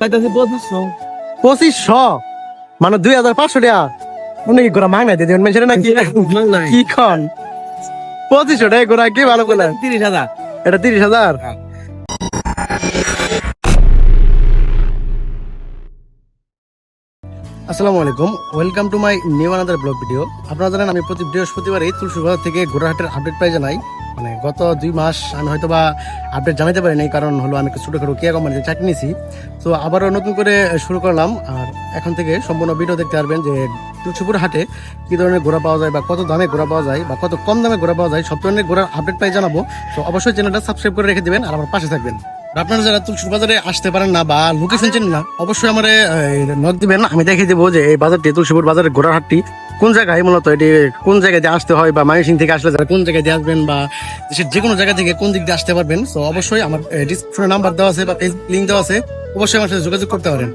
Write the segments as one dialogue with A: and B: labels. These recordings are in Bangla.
A: চাইতেছি পঁচিশশো।
B: পঁচিশশো? মানে দুই হাজার পাঁচশো টাকা? অনেক ঘোরা মাং নাই দিদি মানুষের নাকি? কি খন? পঁচিশশো টাকা ঘোরা কি ভালো করলেন
A: তিরিশ হাজার।
B: এটা তিরিশ হাজার? আসসালামু আলাইকুম। Welcome to my new another vlog video আপনারা জানেন আমি প্রতি বৃহস্পতিবারই তুলসী বাজার থেকে ঘোড়াহাটের আপডেট পাই জানাই। মানে গত দুই মাস আমি হয়তো বা আপডেট জানাতে পারিনি, কারণ হলো আমি একটু ছোটোখাটো কিয়া কোম্পানিতে চাকরি নিয়েছি। তো আবারও নতুন করে শুরু করলাম, আর এখন থেকে সম্পূর্ণ ভিডিও দেখতে পারবেন যে তুলসীপুর হাটে কী ধরনের ঘোড়া পাওয়া যায় বা কত দামে ঘোড়া পাওয়া যায় বা কত কম দামে ঘোড়া পাওয়া যায়, সব ধরনের ঘোড়ার আপডেট পাই জানাব। তো অবশ্যই চ্যানেলটা সাবস্ক্রাইব করে রেখে দিবেন, আর আমার পাশে থাকবেন। আপনারা যারা তুলসীর বাজারে আসতে পারেন না বা লোকেশন চেনেন না অবশ্যই আমার নক দিবেন। আমি দেখে দেবো যে এই বাজারটি তুলসীপুর বাজারের ঘোড়ার হাটটি কোন জায়গায় মূলত এটি কোন জায়গায় দিয়ে আসতে হয় বা মাইসিং থেকে আসলে যারা কোন জায়গায় দিয়ে আসবেন বা দেশের যে কোনো জায়গা থেকে কোন দিক দিয়ে আসতে পারবেন তো অবশ্যই আমার ডিসক্রিপশনে নাম্বার দেওয়া আছে বা লিঙ্ক দেওয়া আছে অবশ্যই আমার সাথে যোগাযোগ করতে পারেন।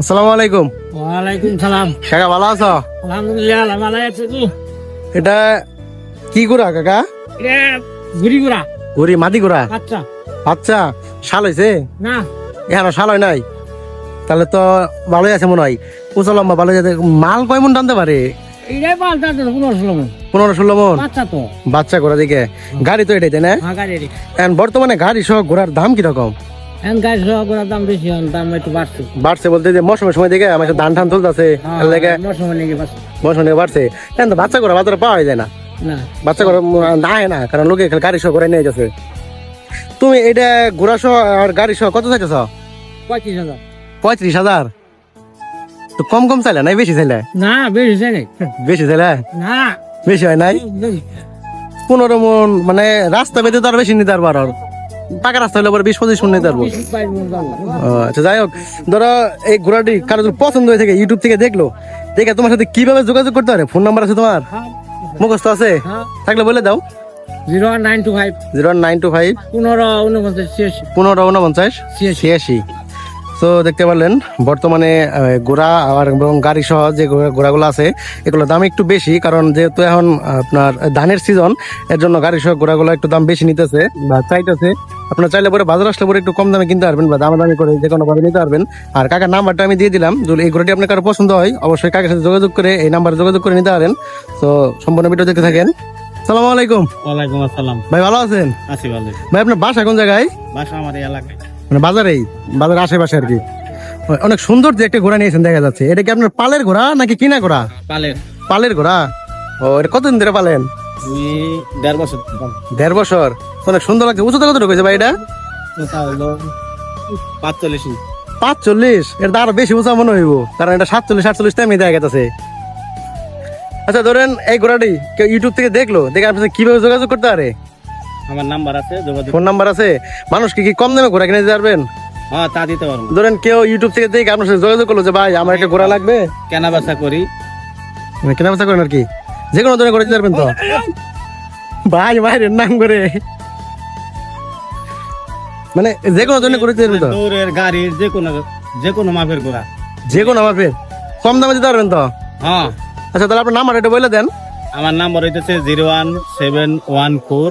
B: আসসালামু আলাইকুম।
A: ওয়ালাইকুম সালাম।
B: কাকা ভালো আছো?
A: আলহামদুলিল্লাহ ভালো আছে
B: এটা কি ঘোড়া কাকা?
A: এটা ঘুরি ঘুরা
B: ঘুরি মাদি ঘোড়া
A: আচ্ছা।
B: আচ্ছা শাল হয়েছে
A: না।
B: এখানে শাল হয় নাই? তাহলে তো ভালোই আছে মনে হয়। উঁচা লম্বা ভালো যাতে মাল কয় মন টানতে পারে?
A: পনেরো ষোলো মন
B: পনেরো ষোলো মন?
A: বাচ্চা তো।
B: বাচ্চা ঘোড়া দিকে। গাড়ি তো এটাই তাই না?
A: হ্যাঁ
B: এখন বর্তমানে গাড়ি সহ ঘোড়ার দাম কীরকম?
A: এখন গাড়ি সহ করার দাম বেশি দাম একটু বাড়ছে।
B: বাড়ছে বলতে যে মৌসুমের সময় দিকে আমার ধান টান তুলতেছে।
A: হ্যাঁ, বাড়ছে।
B: মৌসুম দিকে বাড়ছে। এখন তো বাচ্চা ঘোড়া বাজারে পাওয়া যায় না।
A: না।
B: বাচ্চা ঘোড়া না হয় না কারণ লোকে গাড়ি সহ ঘোড়া নিয়ে যাচ্ছে। তুমি এটা ঘোড়া সহ আর গাড়ি সহ কত চাইতেছ?
A: পঁয়ত্রিশ হাজার।
B: পঁয়ত্রিশ হাজার? তো কম কম চাইলে নাই বেশি চাইলে?
A: না বেশি চাই নাই।
B: বেশি চাইলে?
A: না।
B: বেশি হয় নাই? পনেরো মন মানে রাস্তা বেঁধে তো আর বেশি নিতে পারব আর পাকা রাস্তা হলে পরে বিশ পঁচিশ মন নিতে পারব। আচ্ছা যাই হোক। ধরো এই ঘোড়াটি কারও পছন্দ হয়ে থাকে ইউটিউব থেকে দেখল দেখে তোমার সাথে কীভাবে যোগাযোগ করতে পারে? ফোন নাম্বার আছে তোমার?
A: হ্যাঁ।
B: মুখস্থ আছে?
A: হ্যাঁ।
B: থাকলে বলে দাও।
A: Zero nine two five.
B: Zero nine two five.
A: পনেরো উনপঞ্চাশ ছিয়াশি।
B: পনেরো উনপঞ্চাশ ছিয়াশি। তো দেখতে পারলেন বর্তমানে ঘোড়া আর এবং গাড়ি সহ যে ঘোড়া- ঘোড়াগুলো আছে এগুলোর দাম একটু বেশি কারণ যেহেতু এখন আপনার ধানের সিজন এর জন্য গাড়ি সহ ঘোড়াগুলো একটু দাম বেশি নিতেছে বা চাইতেছে। আপনার চাইলে পরে বাজার আসলে পরে একটু কম দামে কিনতে পারবেন বা দামা দামি করে যে কোনো ভাবে নিতে পারবেন। আর কাকার নাম্বারটা আমি দিয়ে দিলাম যদি এই ঘোড়াটি আপনার কারও পছন্দ হয় অবশ্যই কাকার সাথে যোগাযোগ করে এই নাম্বারে যোগাযোগ করে নিতে পারেন। তো সম্পূর্ণ ভিডিও দেখতে থাকেন। সালাম আলাইকুম।
A: ওয়ালাইকুম আসসালাম।
B: ভাই ভালো আছেন?
A: আছি ভালো।
B: ভাই আপনার বাসা কোন জায়গায়?
A: বাসা আমার এলাকায়।
B: মানে বাজারেই বাজারের আশেপাশে আর কি। অনেক সুন্দর যে একটা ঘোড়া নিয়েছেন দেখা যাচ্ছে। এটা কি আপনার পালের ঘোড়া নাকি কিনা ঘোড়া?
A: পালের।
B: পালের ঘোড়া? ও এটা কতদিন ধরে পালেন?
A: দেড় বছর
B: দেড় বছর। অনেক সুন্দর লাগছে। উঁচুতে কত ঢুকেছে ভাই এটা?
A: পাঁচচল্লিশ
B: পাঁচচল্লিশ? এটা আরও বেশি উঁচা মনে হইব। কারণ এটা সাতচল্লিশ আটচল্লিশ টাইমে দেখা গেছে। আচ্ছা ধরেন এই ঘোড়াটি কেউ ইউটিউব থেকে দেখল দেখে আপনার সাথে কীভাবে যোগাযোগ করতে পারে?
A: আমার নাম্বার আছে যোগাযোগ
B: ফোন নাম্বার আছে? মানুষকে কি কম দামে ঘোড়া কিনে দিতে পারবেন?
A: হ্যাঁ তা দিতে পারব।
B: ধরেন কেউ ইউটিউব থেকে দেখে আপনার সাথে যোগাযোগ করল যে ভাই আমার একটা ঘোড়া লাগবে।
A: কেনা বেচা করি।
B: মানে কেনা বেচা করেন আর কি? যে কোনো ধরনের করে দিতে পারবেন তো? ভাই মায়ের নাম করে। মানে যে কোনো ধরনের করে দিতে পারবেন তো?
A: দৌড়ের গাড়ির যে কোনো যে কোনো মাপের গোড়া
B: যে কোনো ফের কম দামে দিতে পারবেন তো?
A: হ্যাঁ।
B: আচ্ছা তাহলে আপনার নাম্বার এটা বলে দেন।
A: আমার নাম্বার হইতেছে zero one seven one four.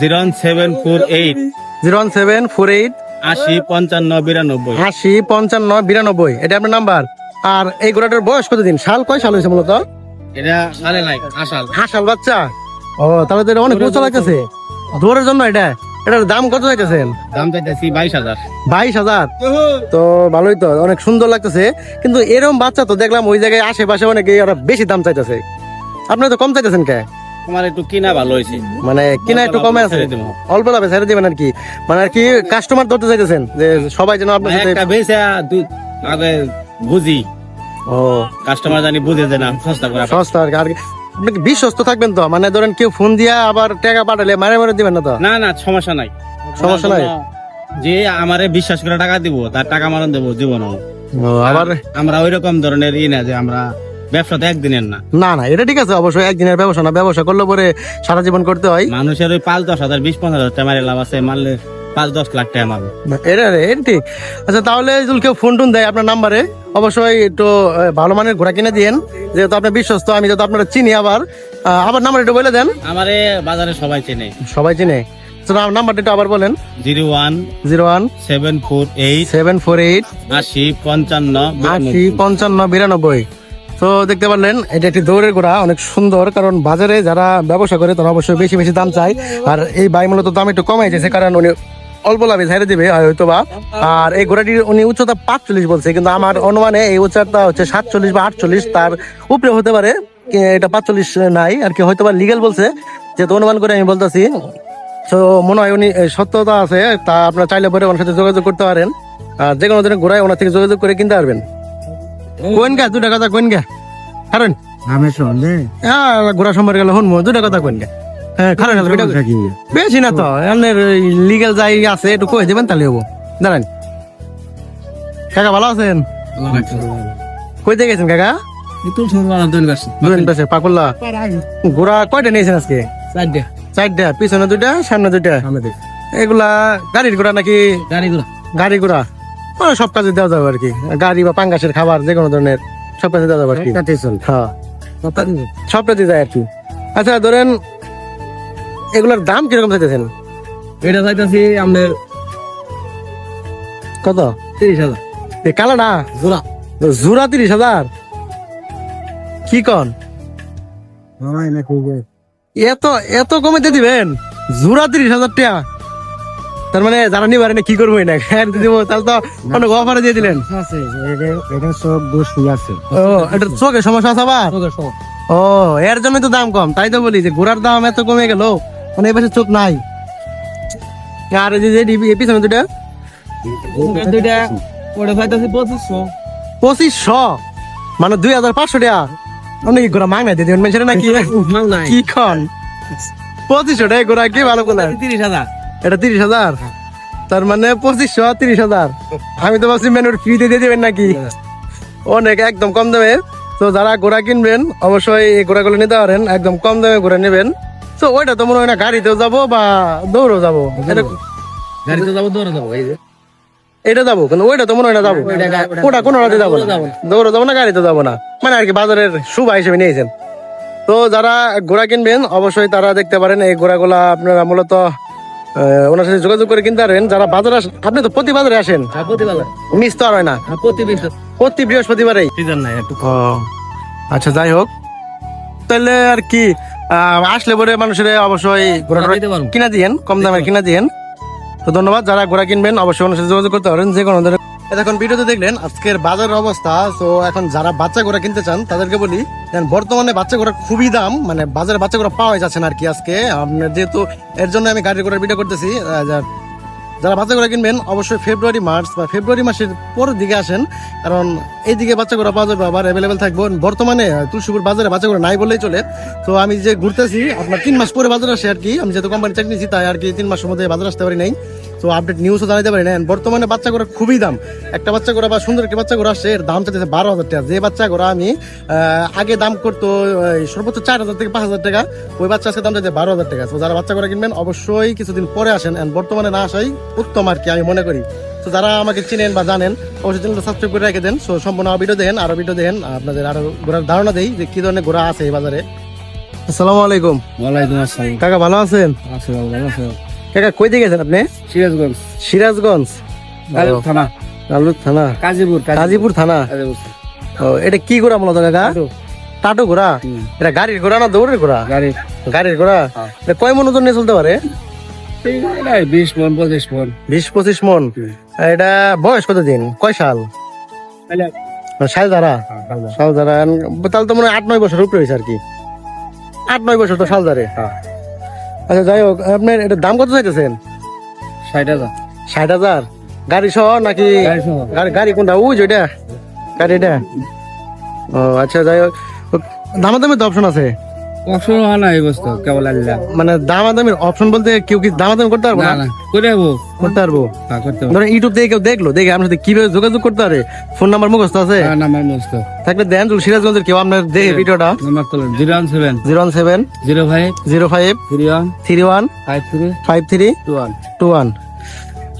A: Zero one seven four eight.
B: Zero one seven four eight.
A: আশি পঞ্চান্ন বিরানব্বই।
B: আশি পঞ্চান্ন বিরানব্বই। এটা আপনার নাম্বার। আর এই ঘোড়াটার বয়স কতদিন? সাল কয় সাল হয়েছে মূলত?
A: এটা সালে নাই আসাল
B: হাঁস বাচ্চা। ও তাহলে তো এটা অনেক উঁচু লাগতেছে। দৌড়ের জন্য এটা? এটার দাম কত চাইতেছেন
A: দাম চাইতেছি বাইশ হাজার।
B: বাইশ হাজার? তো ভালোই তো অনেক সুন্দর লাগতেছে। কিন্তু এরকম বাচ্চা তো দেখলাম ওই জায়গায় আশেপাশে অনেকে ওরা বেশি দাম চাইতেছে। আপনি তো কম চাইতেছেন কে?
A: তোমার একটু কিনা ভালো হয়েছে।
B: মানে কিনা একটু কমে আছে। অল্প দামে ছেড়ে দিবেন আর কি। মানে আর কি কাস্টমার ধরতে চাইতেছেন? যে সবাই যেন আপনার সাথে
A: একটা বেচে আগে বুঝি।
B: ও।
A: কাস্টমার জানি বুঝে যে সস্তা করে
B: সস্তা আর কি আপনি বিশ্বস্ত থাকবেন তো? মানে ধরেন কেউ ফোন দিয়া আবার টাকা পাঠালে মারে মারে দিবেন না তো?
A: না না সমস্যা নাই।
B: সমস্যা নাই?
A: যে আমারে বিশ্বাস করে টাকা দিব তার টাকা মারণ দেবো জীবন
B: আবার?
A: আমরা ওই রকম ধরনের ই না যে আমরা ব্যবসা তো একদিনের না।
B: না না এটা ঠিক আছে অবশ্যই একদিনের ব্যবসা না ব্যবসা করলে পরে সারা জীবন করতে হয়।
A: মানুষের ওই পাঁচ দশ হাজার বিশ পঞ্চাশ হাজার টাকা মারে লাভ আছে মারলে পাঁচ দশ লাখ টাকা মারবে।
B: এটা রে, ঠিক। আচ্ছা তাহলে কেউ ফোন টোন দেয় আপনার নাম্বারে অবশ্যই একটু ভালো মানের ঘোড়া কিনে দিয়েন। যেহেতু আপনার বিশ্বস্ত আমি যেহেতু আপনারা চিনি আবার আবার নাম্বার একটু বলে দেন।
A: আমারে বাজারে সবাই চেনে।
B: সবাই চিনে। নাম্বারটা একটু আবার বলেন।
A: Zero one
B: zero one
A: seven four eight
B: seven four eight
A: আশি পঞ্চান্ন
B: আশি পঞ্চান্ন বিরানব্বই। তো দেখতে পারলেন এটা একটি দৌড়ের ঘোড়া অনেক সুন্দর কারণ বাজারে যারা ব্যবসা করে তারা অবশ্যই বেশি বেশি দাম চায়। আর এই বাই মূলত দাম একটু কমাই যাচ্ছে কারণ উনি অল্প লাভে ছেড়ে দিবে হয়তো বা আর এই ঘোড়াটির উনি উচ্চতা পাঁচচল্লিশ বলছে কিন্তু আমার অনুমানে এই উচ্চতা হচ্ছে সাতচল্লিশ বা আটচল্লিশ তার উপরে হতে পারে। এটা পাঁচচল্লিশ নাই আর কি হয়তো বা লিগেল বলছে যেহেতু অনুমান করে আমি বলতেছি। তো মনে হয় উনি সত্যতা আছে তা আপনার চাইলে পরে ওনার সাথে যোগাযোগ করতে পারেন। আর যে কোনো ধরনের ঘোড়ায় ওনার থেকে যোগাযোগ করে কিনতে পারবেন। কোন গা দুটা কথা কোন গা কারণ
C: আমি শুনলে
B: হ্যাঁ ঘোড়া সম্পর্কে গেলে শুনব দুটা কথা কোন গা বেশি না তো আপনার লিগেল যাই আছে একটু কয়ে দেবেন তাহলে হব। দাঁড়ান। কাকা ভালো আছেন? কই গেছেন কাকা? পাকুল্লা। ঘোড়া কয়টা নিয়েছেন আজকে?
A: চারটে।
B: চারটা পিছনে দুইটা সামনে দুইটা? এগুলা গাড়ির ঘোড়া নাকি গাড়ি ঘোড়া। মানে সব কাজে দেওয়া যাবে আর কি। গাড়ি বা পাঙ্গাসের খাবার যে কোনো ধরনের সব কাজে দেওয়া যাবে আর কি। হ্যাঁ। সবটাতে যায় আর কি। আচ্ছা ধরেন এগুলোর দাম কীরকম চাইতেছেন?
A: এটা চাইতেছি আমাদের
B: কত?
A: তিরিশ হাজার।
B: এই কালাটা?
A: জোড়া।
B: জোড়া তিরিশ হাজার? কি কন? এত এত কমেতে দিবেন? জোড়া তিরিশ হাজার টাকা। তার মানে যারা নিবার না কি করব না খেয়ার দিব। তাহলে তো অনেক অফারে দিয়ে দিলেন। ও এটা চোখে সমস্যা আছে আবার? ও এর জন্য তো দাম কম। তাই তো বলি যে ঘোড়ার দাম এত কমে গেল। মানে এ পাশে চোখ নাই। আর এই যে পিছনে দুটা
A: দুইটা ওটা চাইতেছি পঁচিশশো।
B: পঁচিশশো? মানে দুই হাজার পাঁচশো টাকা। আপনি কি ঘোড়া মাংনা দিয়ে দেবেন মানুষের নাকি? কি খন? পঁচিশশো টাকা ঘোড়া কি ভালো করলেন
A: তিরিশ হাজার।
B: এটা তিরিশ হাজার? তার মানে পঁচিশশো তিরিশ হাজার। আমি তো ভাবছি মেনুর ফ্রিতে দিয়ে দেবেন নাকি? অনেক একদম কম দামে। তো যারা ঘোড়া কিনবেন অবশ্যই এই ঘোড়াগুলো নিতে পারেন। একদম কম দামে ঘোড়া নেবেন। তো ওইটা তো মনে হয় না গাড়িতেও যাব বা দৌড়ও যাব
A: যাব যাব এই যে।
B: এটা যাব কিন্তু ওইটা তো মনে হয় না যাব। ওটা কোনো রাতে যাব না। যাব না। গাড়িতে যাব না। মানে আর কি বাজারের হিসেবে নিয়েছেন। তো যারা ঘোড়া কিনবেন অবশ্যই তারা দেখতে পারেন এই ঘোড়াগুলা আপনারা মূলত ওনার সাথে যোগাযোগ করে কিনতে পারেন যারা বাজারে আসেন আপনি তো প্রতি বাজারে আসেন?
A: হ্যাঁ
B: মিস তো আর হয় না।
A: হ্যাঁ
B: প্রতি ও আচ্ছা যাই হোক। তাহলে আর কি আসলে পরে মানুষের অবশ্যই
A: দিতে
B: কিনা দিয়েন কম দামে কিনা দিয়েন। তো ধন্যবাদ যারা ঘোড়া কিনবেন অবশ্যই মানুষের যোগাযোগ করতে পারেন যে কোনো ধরনের এখন ভিডিওতে দেখলেন আজকের বাজারের অবস্থা। তো এখন যারা বাচ্চা ঘোড়া কিনতে চান তাদেরকে বলি বর্তমানে বাচ্চা ঘোড়া খুবই দাম মানে বাজারে বাচ্চা ঘোড়া পাওয়া যাচ্ছে না আর কি আজকে যেহেতু এর জন্য আমি গাড়ি ঘোড়ার ভিডিও করতেছি যারা বাচ্চা ঘোড়া কিনবেন অবশ্যই ফেব্রুয়ারি মার্চ বা ফেব্রুয়ারি মাসের পরের দিকে আসেন কারণ এইদিকে বাচ্চা ঘোড়া পাওয়া যাবে আবার অ্যাভেলেবেল থাকব। বর্তমানে তুলসীপুর বাজারে বাচ্চা ঘোড়া নাই বললেই চলে। তো আমি যে ঘুরতেছি, আপনার তিন মাস পরে বাজারে আসে আর কি। আমি যেহেতু কোম্পানি চাকরি নিয়েছি তাই আর কি তিন মাসের মধ্যে বাজার আসতে পারি নাই। তো আপডেট নিউজও জানাতে পারি না বর্তমানে বাচ্চা ঘোড়া খুবই দাম। একটা বাচ্চা ঘোড়া বা সুন্দর একটা বাচ্চা ঘোড়া আসছে এর দাম চাইতেছে বারো হাজার টাকা। যে বাচ্চা ঘোড়া আমি আগে দাম করতো সর্বোচ্চ চার হাজার থেকে পাঁচ হাজার টাকা, ওই বাচ্চা আজকে দাম চাইছে বারো হাজার টাকা। তো যারা বাচ্চা ঘোড়া কিনবেন, অবশ্যই কিছুদিন পরে আসেন। বর্তমানে না আসাই উত্তম আর কি, আমি মনে করি। তো যারা আমাকে চিনেন বা জানেন অবশ্যই চ্যানেলটা সাবস্ক্রাইব করে রেখে দেন। সো সম্পূর্ণ ভিডিও দেখেন আরও ভিডিও দেখেন আপনাদের আরও ঘোরার ধারণা দেই যে কি ধরনের ঘোড়া আছে এই বাজারে। আসসালামু আলাইকুম।
A: ওয়ালাইকুম আসসালাম।
B: কাকা ভালো আছেন?
A: আছে ভালো আছে।
B: কাকা কই দিয়ে গেছেন আপনি?
A: সিরাজগঞ্জ।
B: সিরাজগঞ্জ।
A: থানা।
B: আলুর থানা।
A: কাজীপুর
B: গাজীপুর থানা? ও এটা কি ঘোরা মূলত কাকা? টাটু ঘোরা? এটা গাড়ির ঘোড়া না দৌড়ের ঘোড়া
A: গাড়ি
B: গাড়ির ঘোড়া
A: হ্যাঁ।
B: এটা কয় মন ওজন নিয়ে চলতে পারে?
A: বিশ মন পঁচিশ মন।
B: বিশ পঁচিশ মন? এটা বয়স কত দিন কয় সাল? সাল ধারা সাল ধারা তাহলে তো মনে হয় আট নয় বছর উপরে হয়েছে আর কি। আট নয় বছর তো সাল ধারে
A: হ্যাঁ।
B: আচ্ছা যাই হোক আপনার এটা দাম কত চাইতেছেন?
A: ষাট হাজার।
B: ষাট হাজার? গাড়ি সহ নাকি
A: গাড়ি
B: গাড়ি কোনটা? ওইটা? ও আচ্ছা যাই হোক। দামাদামির তো অপশন আছে।
A: অপশন হয় না এই বস্তু কেবল আল্লাহ
B: মানে দামাদামির অপশন বলতে কেউ কি দামাদামি করতে পারব
A: না করে যাব
B: করতে পারব?
A: হ্যাঁ করতে পারব।
B: ইউটিউব থেকে কেউ দেখল দেখে আপনার সাথে কীভাবে যোগাযোগ করতে পারে? ফোন নাম্বার মুখস্থ আছে?
A: হ্যাঁ নাম্বার মস্ত
B: থাকলে দেন যদি সিরাজগঞ্জের কেউ আপনার দেখে ভিডিওটা
A: নাম্বার তোলেন zero one seven.
B: Zero one seven.
A: Zero five.
B: Zero five.
A: Three one.
B: Three one.
A: Five three.
B: Five three.
A: Two one.
B: Two one.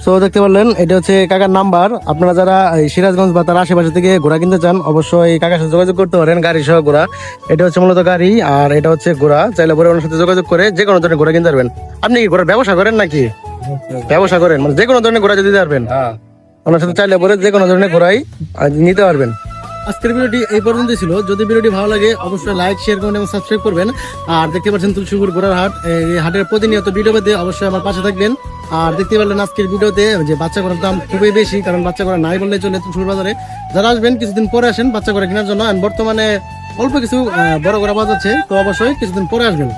B: So দেখতে পারলেন এটা হচ্ছে কাকার নাম্বার। আপনারা যারা এই সিরাজগঞ্জ বা তার আশেপাশে থেকে ঘোড়া কিনতে চান অবশ্যই কাকার সাথে যোগাযোগ করতে পারেন গাড়ি সহ ঘোড়া। এটা হচ্ছে মূলত গাড়ি আর এটা হচ্ছে ঘোড়া। চাইলে পরে ওনার সাথে যোগাযোগ করে যে কোনো ধরনের ঘোড়া কিনতে পারবেন। আপনি কি ঘোড়ার ব্যবসা করেন নাকি? ব্যবসা করেন মানে যে কোনো ধরনের ঘোড়া যদি দিতে পারবেন। ওনার সাথে চাইলে পরে যে কোনো ধরনের ঘোড়াই নিতে পারবেন। আজকের ভিডিওটি এই পর্যন্তই ছিল। যদি ভিডিওটি ভালো লাগে অবশ্যই লাইক শেয়ার করবেন এবং সাবস্ক্রাইব করবেন। আর দেখতে পাচ্ছেন তুলসীপুর ঘোড়ার হাট। এই হাটের প্রতিনিয়ত ভিডিও পেতে অবশ্যই আমার পাশে থাকবেন। আর দেখতে পারলেন আজকের ভিডিওতে যে বাচ্চা করার দাম খুবই বেশি, কারণ বাচ্চা করা নাই বললে চলে তুলসীপুর বাজারে। যারা আসবেন, কিছুদিন পরে আসেন বাচ্চা করে কেনার জন্য। বর্তমানে অল্প কিছু বড় করা বাজাচ্ছে তো অবশ্যই কিছুদিন পরে আসবেন।